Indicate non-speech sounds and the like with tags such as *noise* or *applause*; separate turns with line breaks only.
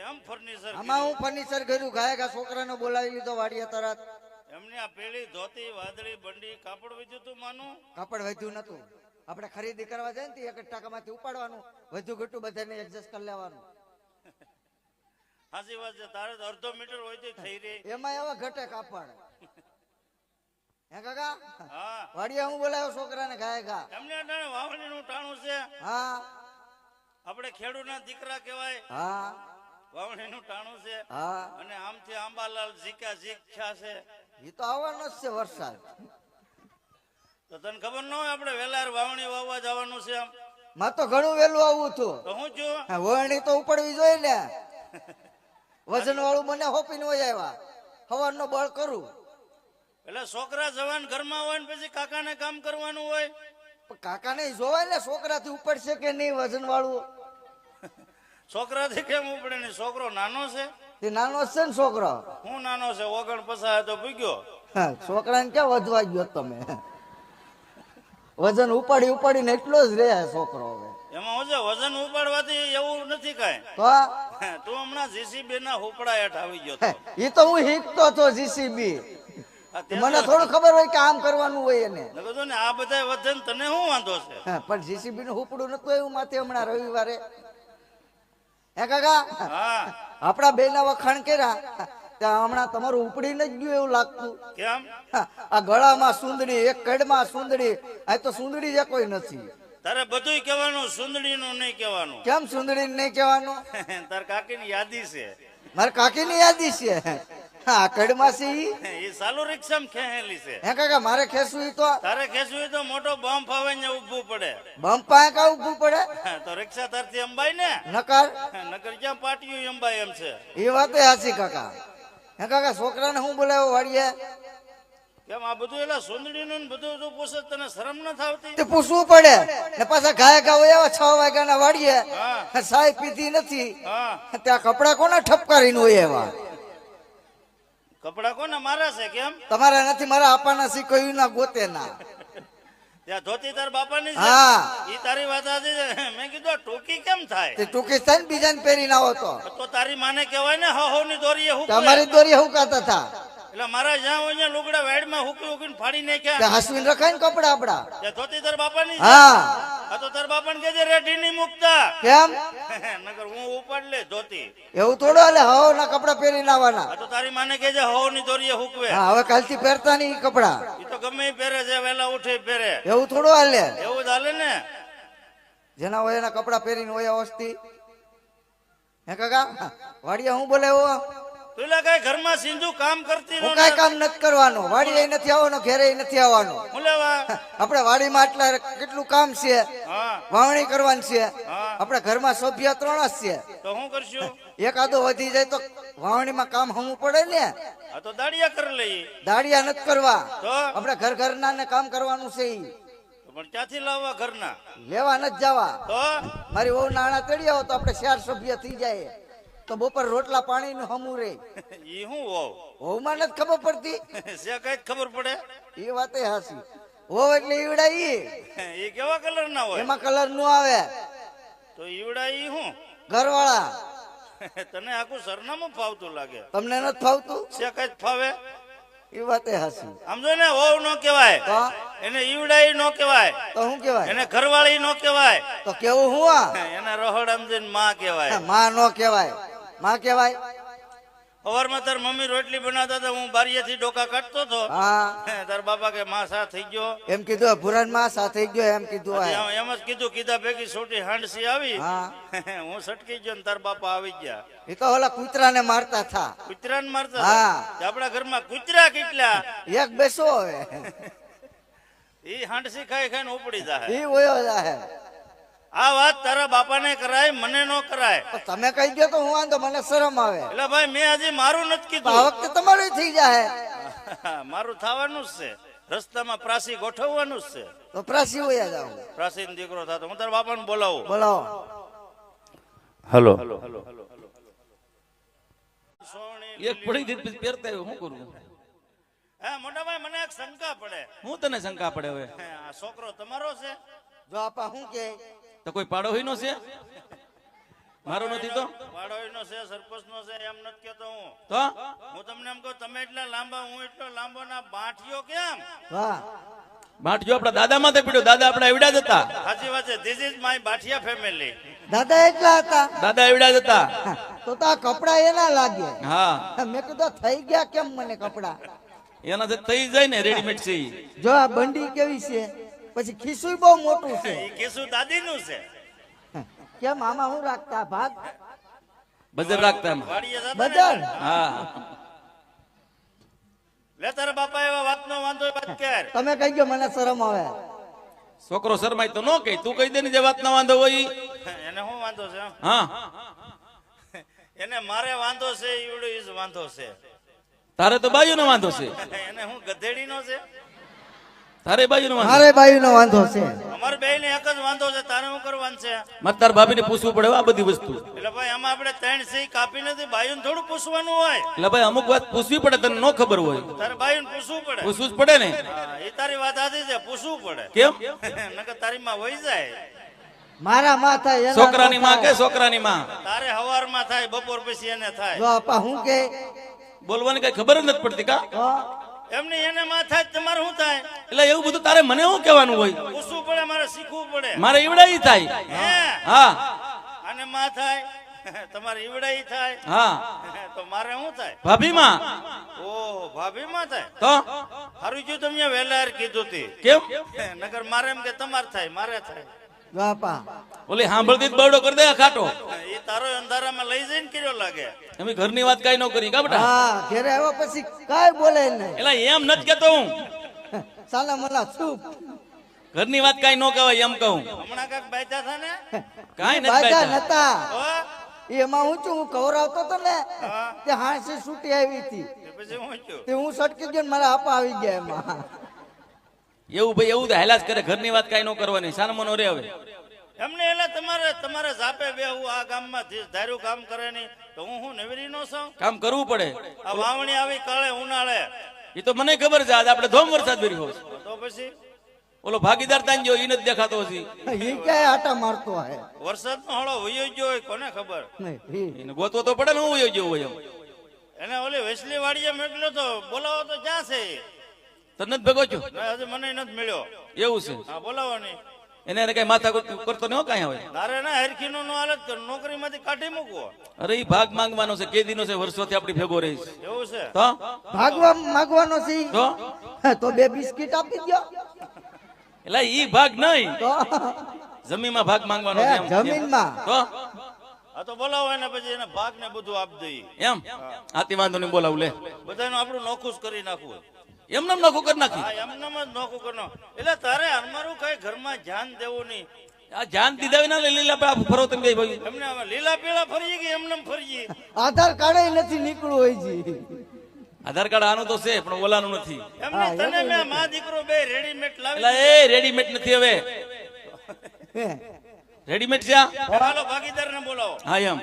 એમ furniture
આમાં હું furniture કર્યું ગાયકા છોકરાને બોલાવી લીધો વાડીએ તરત.
એમને આ પેલી ધોતી વાદળી બંડી કાપડ વધ્યું તું માનું?
કાપડ વધ્યું નતું આપણે ખરીદી કરવા જાય ને તો એક ટકામાંથી ઉપાડવાનું. વધુ ઘટું બધાને એડજસ્ટ કરી લેવાનું.
હાજી વાત છે તારે તો અડધો મીટર હોય તો થઈ રહી.
એમાં એવા ઘટે કાપડ. *laughs* હે કાકા?
હા.
વાડીએ હું બોલાવ્યો છોકરાને ગાયકા
એમને વાવણીનું ટાણું છે.
હા.
આપણે ખેડૂતના દીકરા કહેવાય.
હા.
વાવણીનું ટાણું છે.
હા.
અને આમથી આંબાલાલ ઝીકા ઝીખ્યા છે.
એ તો આવવાનો જ છે વરસાદ.
તો તને ખબર ન હોય આપણે વેલાર વાવણી વાવવા જવાનું છે આમ.
માં તો ઘણું આવું હતું.
તો હું છું?
હા, તો ઉપડવી જોઈએ ને. વજન વાળું મને હોપીને હોય આવ્યા. સવારનો બળ કરું.
એટલે છોકરા જવાન ઘરમાં હોય ને પછી કાકાને કામ કરવાનું હોય?
કાકાને જોવાય ને છોકરાથી ઉપડશે કે નહીં વજન વાળું
છોકરાથી કેમ ઉપડે ને? છોકરો નાનો છે?
તે નાનો છે ને છોકરો?
હું નાનો છે ઓગણ પસાર તો ભૂગ્યો.
હા, છોકરાને ક્યાં વધવા ગયો તમે? વજન ઉપાડી ઉપાડીને એટલો જ રહે છોકરો હવે.
એમાં હું છે વજન ઉપાડવાથી એવું નથી કાંઈ.
તો
તું હમણાં જીસીબી ના હુપડા હેઠ આવી ગયો
એ તો હું હીકતો હતો જીસીબી મને થોડું ખબર હોય કે આમ કરવાનું હોય એને.
ને આ બધા વજન તને શું વાંધો છે?
પણ જીસીબી નું હુપડું નતું એવું માથે હમણાં રવિવારે. હે કાકા? આપણા બે ના વખાણ કર્યા. ત્યાં હમણાં તમારું ઉપડી ને જ ગયું એવું લાગતું.
કેમ?
આ ગળામાં સુંદડી એક કડમાં સુંદડી આ તો સુંદડી જે કોઈ નથી.
તારે બધુંય કહેવાનું સુંદડી નું નહીં કહેવાનું.
કેમ સુંદડી નહીં કહેવાનું? *laughs*
તાર કાકી ની યાદી છે.
મારા કાકીની યાદી છે. હા કડમાં
એ ચાલુ *laughs* રિક્ષમ ખેહેલી છે.
હે કાકા મારે ખેસવું તો?
તારે ખેંચવું તો મોટો બમ્પ આવે ને ઉભું પડે.
બમ્પ પાસે કા ઊભું પડે?
તો રિક્ષા તરથી અંબાઈ ને?
નકાર?
નકર ક્યાં પાટિયું અંબાઈ એમ છે.
એ વાત હાસી કાકા. હે કાકા છોકરાને હું બોલાવ્યો વાડીએ?
કેમ આ બધું એલા સુંદડી નું બધું તું પૂછે તને શરમ ન થાવતી
તે પૂછવું પડે. ને પાછા ગાય ગા હોય એવા છ વાગ્યાના વાડીએ. સાહેબ પીધી નથી. ત્યાં કપડા કોના ઠપકારીને હોય એવા?
કપડા કોના મારા છે કેમ?
તમારા નથી મારા આપવાના સી કોઈ ના ગોતે ના
ત્યાં ધોતી તાર બાપાની છે?
હા.
ઈ તારી વાત સાચી મેં કીધું ટૂંકી કેમ થાય?
તે ટૂંકી થાય ને બીજાને પહેરીને આવો તો.
તો તારી માને કહેવાય ને હો ની દોરી હું
તમારી દોરી હુકાતા હતા.
એટલે મારા જ્યાં હોય ત્યાં લુગડા વાડમાં હુકી હુકીને ફાડી નાખ્યા.
હસવીને રખાય ને કપડા આપડા.
ધોતી તાર બાપાની છે?
હા.
આ તો તાર બાપાને કહેજે રેઠી ની મૂકતા.
કેમ? *laughs*
નગર હું ઉપાડ લે ધોતી.
એવું થોડું હાલે હવ ના કપડા પહેરી લાવવાના.
આ તો તારી માને કહેજે હો ની દોરીએ હુકવે.
હા હવે કાલથી પહેરતા નહીં કપડા.
ઈ તો ગમે ઈ પહેરે છે વેલા ઉઠે પહેરે.
એવું થોડું હાલે?
એવું જ હાલે ને.
જેના હોય એના કપડા પહેરીને હોય અવસ્થી હે કાકા? વાડિયા હું બોલાવ્યો?
પેલા કઈ ઘરમાં સિંધુ કામ કરતી
હું
નો
કામ નથી કરવાનું. વાડીએ નથી આવવાનું ઘેરે નથી આવવાનું. આપણે વાડીમાં આટલા કેટલું કામ છે? વાવણી કરવાની છે. આપણે ઘરમાં સભ્ય ત્રણ જ છે.
તો હું કરશું?
એકાદો વધી જાય તો વાવણીમાં કામ હમવું પડે ને?
આ તો દાડિયા કરી લઈએ.
દાડિયા નથી કરવા. આપણે ઘર ઘરના ને કામ કરવાનું છે
પણ ક્યાંથી લાવવા ઘરના?
લેવા નથી જવા. મારી વહુ નાણા તળી આવો તો આપણે ચાર સભ્ય થઈ જાય. તો બપોર રોટલા પાણી નું હમું રે. *laughs*
ઈ હું હોવ
વહુમાં નથી ખબર પડતી. *laughs*
છે કઈ ખબર પડે?
એ વાતે હાસી. વહુ એટલે ઈવડા ઈ. *laughs*
એ કેવા કલર ના હોય?
એમાં કલરનું આવે.
તો ઈવડા ઈ હું?
ઘરવાળા.
તને આખું સરનામું ફાવતું લાગે.
તમને નથી ફાવતું?
છે કઈ ફાવે?
એ વાતે હાસી.
આમ જો ને હોવ નો કહેવાય. એને ઈવડા ઈ નો કહેવાય.
તો શું કેવાય
એને ઘરવાળી નો કહેવાય.
તો કેવું હું આ?
એના રહોડામ જઈને માં કહેવાય.
માં નો કહેવાય. માં કહેવાય?
સવારમાં તાર મમ્મી રોટલી બનાવતા હતા હું બારીએથી ડોકા કાઢતો હતો.
હા.
તાર બાપા કે માં સા થઈ ગયો.
એમ કીધું ભુરાનમાં સાથે ગયો એમ કીધું
એમ જ કીધું કીધા ભેગી છોટી હાંડસી આવી.
હા.
હું સટકી ગયો ને તાર બાપા આવી ગયા.
એ તો ઓલા કૂતરાને મારતા થા.
કૂતરા ને મારતા
હા.
હતા. આપણા ઘરમાં કૂતરા કેટલા?
એક બેસો હવે
ઈ હાંડસી ખાઈ ખાઈને ઉપડી જાય
ઈ વયો જાહે.
આ વાત તારા બાપાને કરાય મને નો કરાય.
તમે કહી દો તો હું વાંધો મને શરમ આવે.
એટલે ભાઈ મેં આજે મારું નથી
કીધું. આ વખતે તમારું થઈ જાય *laughs*
મારું થવાનું જ છે. રસ્તામાં પ્રાસી ગોઠવવાનું જ છે.
તો પ્રાસી હોય જાવ
પ્રાસી દીકરો થતો. હું તારા બાપાને બોલાવું.
બોલાવો.
હલો.
એક પડી દીધી પછી પહેરતા આવ્યો શું કરું?
હે મોટા ભાઈ મને એક શંકા પડે.
હું તને શંકા પડે હવે?
આ છોકરો તમારો છે?
જો આપા શું કે?
તો કોઈ પાડો હોય નો છે? મારો નથી તો?
વાડોઈનો છે સરપંચનો છે એમ નથી કેતો હું.
તો?
હું તમને એમ કહું તમે એટલા લાંબા હું એટલો લાંબો ના બાંઠિયો કેમ?
વાહ.
બાટજો આપણા દાદા માથે પીડ્યો દાદા આપણા એવડા જ હતા.
સાચી વાત છે this is my Bathiya family
દાદા એટલા હતા?
દાદા એવડા જ હતા.
તો તા કપડા એના લાગે.
હા.
મેં કીધું થઈ ગયા કેમ મને કપડા?
એનાથી થઈ જાય ને રેડીમેડ છે
જો આ બંડી કેવી છે? પછી ખીસુય બહુ મોટું છે.
એ કેસુ દાદીનું છે.
કેમ આમાં હું રાખતા ભાગ?
બજર રાખતા
ને
હા.
લે તારા બાપા એવા વાતનો વાંધો હોય વાત કર.
તમે કહી ગયો મને શરમ આવે.
છોકરો શરમાય તો નો કહી. તું કહી દે ને જે વાત ના વાંધો હોય
એને શું વાંધો છે
હા.
એને મારે વાંધો છે ઈવડો ઈ જ વાંધો છે.
તારે તો બાજુ નો વાંધો છે.
એને હું ગધેડીનો છે?
તારે બાજુ નો
બાયુ નો વાંધો છે.
અમારે બે ને એક જ વાંધો છે તારે શું કરવાનું છે?
મારે તાર ભાભીને પૂછવું પડે આ બધી વસ્તુ.
એટલે ભાઈ આમાં આપણે ત્રણ કાપી નથી બાયુને થોડું પૂછવાનું હોય.
એટલે ભાઈ અમુક વાત પૂછવી પડે તને નો ખબર હોય.
તારે બાયુને પૂછવું પડે.
પૂછવું જ પડે ને.
એ તારી વાત સાચી છે પૂછવું પડે.
કેમ?
નકર તારી માં વહી જાય.
મારા માં થાય એના
છોકરાની માં કે. છોકરાની માં?
તારે હવારમાં થાય બપોર પછી એને થાય.
જો આપા હું કે?
બોલવાની કઈ ખબર જ નથી પડતી કા?
એમને એને માં થાય તમારે શું થાય?
એટલે એવું બધું તારે મને શું કહેવાનું હોય?
પૂછવું પડે મારે શીખવું પડે.
મારે ઈવડાઈ થાય.
હે? અને માં થાય? તમારે ઈવડાઈ થાય?
હા.
તો મારે શું થાય?
ભાભી માં
ઓહો ભાભી માં થાય?
તો?
હારું જો તમે વહેલા કીધું તી.
કેમ?
નગર મારે એમ કે તમારે થાય મારે થાય.
જો
ઓલી સાંભળતી બરડો કરી દે ખાટો.
એ તારો અંધારામાં લઈ જઈને કર્યો લાગે.
અમે ઘરની વાત કઈ ન કરી કા બેટા?
હા ઘેરે આવ્યા પછી કાઈ બોલે નહીં.
એટલે એમ નથી કેતો હું.
સાલા મલા ચૂપ.
ઘરની વાત કઈ ન કહેવાય એમ કહું.
હમણાં કાંઈક બાયતા થા ને?
કાઈ નથી
બાજા નતા.
હો?
એમાં હું છું હું કવરાવતો તો ને તે હાંસી છૂટી આવી હતી.
તે પછી હું થયું
તે હું સટકી ગયો ને મારા આપા આવી ગયા એમાં.
એવું ભાઈ એવું તો હાલ્યા જ કરે ઘરની વાત કઈ ન કરવાની સાનમનો રે હવે.
એમને એટલે તમારે તમારે સાપે બે હું આ ગામમાં ધાર્યું કામ કરે નહીં તો હું હું નવરી નો છું?
કામ કરવું પડે.
આ વાવણી આવી કાળે ઉનાળે.
એ તો મને ખબર છે આજે આપણે ધોમ વરસાદ ભર્યો
તો પછી?
ઓલો ભાગીદાર તાન જો ઈ નથી દેખાતો હશે
ઈ ક્યાંય આટા મારતો હે?
વરસાદ નો હળો વયો ગયો હોય કોને ખબર.
એને ગોતવો તો પડે ને હું વયો ગયો હોય એમ.
એને ઓલી વેસલી વાડીએ મેટલો તો બોલાવો તો ક્યાં છે?
તને નથી ભેગો છો
હજી મને નથી મળ્યો.
એવું છે?
હા બોલાવો
એને એને કઈ માથા કરતો ન કાંઈ હવે?
તારે ના હરખી નો હાલત કર નોકરીમાંથી કાઢી મૂકવો.
અરે ઈ ભાગ માંગવાનો છે કે દીનો છે વર્ષોથી આપણી ભેગો રહીશ
એવું છે?
તો?
ભાગવા માંગવાનો છે
તો?
તો બે બિસ્કિટ આપી દો
એટલે ઈ ભાગ નહીં.
તો?
જમીનમાં ભાગ માંગવાનો છે.
જમીનમાં.
તો?
આ તો બોલાવો એને પછી એને ભાગ ને બધું આપી દઈએ
એમ? આથી વાંધો નહીં બોલાવું લે.
બધાનું આપણું નોખું જ કરી નાખવું.
એમ નોખું કરી નાખી.
હા જ નોખું કરનો એટલે તારે અમારું કઈ ઘરમાં ધ્યાન દેવું નહીં.
આ જાન દીધા વિના લીલા આપણે ફરો તમે ગઈ ભાઈ.
એમને લીલા પીળા ફરીએ કે એમને ફરીએ
આધાર કાર્ડ નથી નીકળવું હોય જી.
આધાર કાર્ડ આનું તો છે પણ ઓલાનું નથી.
એમને તને મેં મા દીકરો બે રેડીમેડ લાવી
એ રેડીમેડ નથી હવે. રેડીમેડ છે?
હાલો ભાગીદાર ને બોલાવો.
હા એમ.